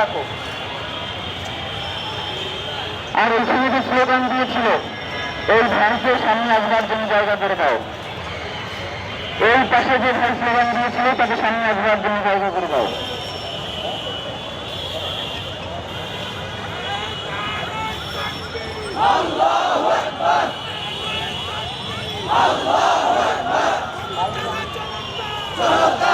রাখো। আর এই সময় যে স্লোগান দিয়েছিল এই ভাইকে সামনে আসবার জন্য জায়গা করে দাও। এই পাশে যে ভাই স্লোগান দিয়েছিল তাকে সামনে আসবার জন্য জায়গা করে দাও। আমার ভাইয়ের রক্ত দিয়েছি তো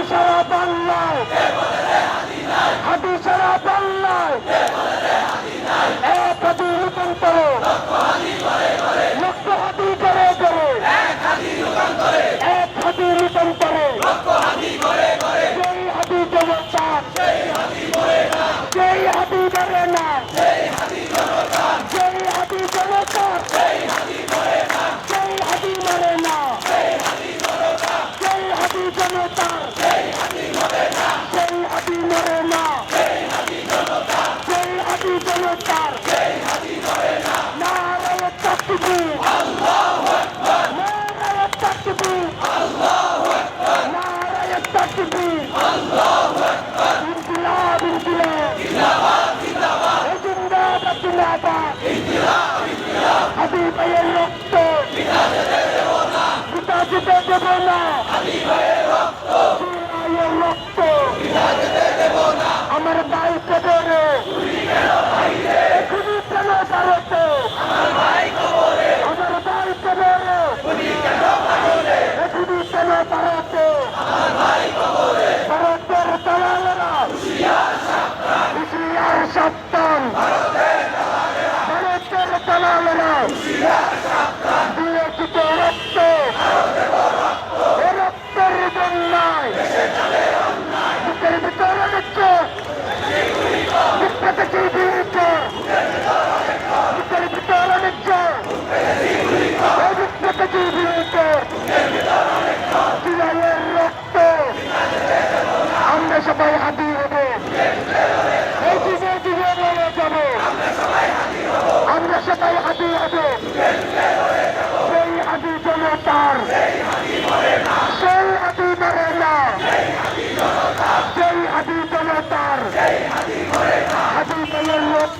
হাতি সারা বাংলায়। হাতি সারা বাংলায়। এক হাতি করে করে এক হাতি রূপান্তরে সেই হাতি জনতা সেই হাতি মরে না সেই হাতি জনতা সেই হাতি মরে না সেই হাতি জনতা সেই হাতি মরে না সেই হাতি জনতার নারায় তাকবীর নারায় তাকবীর নারায় তাকবীর ইনকিলাব ইনকিলাব এই জিন্দাবাদ জিন্দাবাদ হাবিব ভাইয়ের রক্ত পিতা যেতে দেব না রক্ত আমার ভাই কবরে খুবই কেন ভারতে আমার ভাই কবরে খুবই কেন ভারতে ভারতের দালালেরা হুশিয়ার সাবধান ভারতের দালালেরা দিয়েছি তো রক্ত। জয় হাতি জনতার। হাতি লোক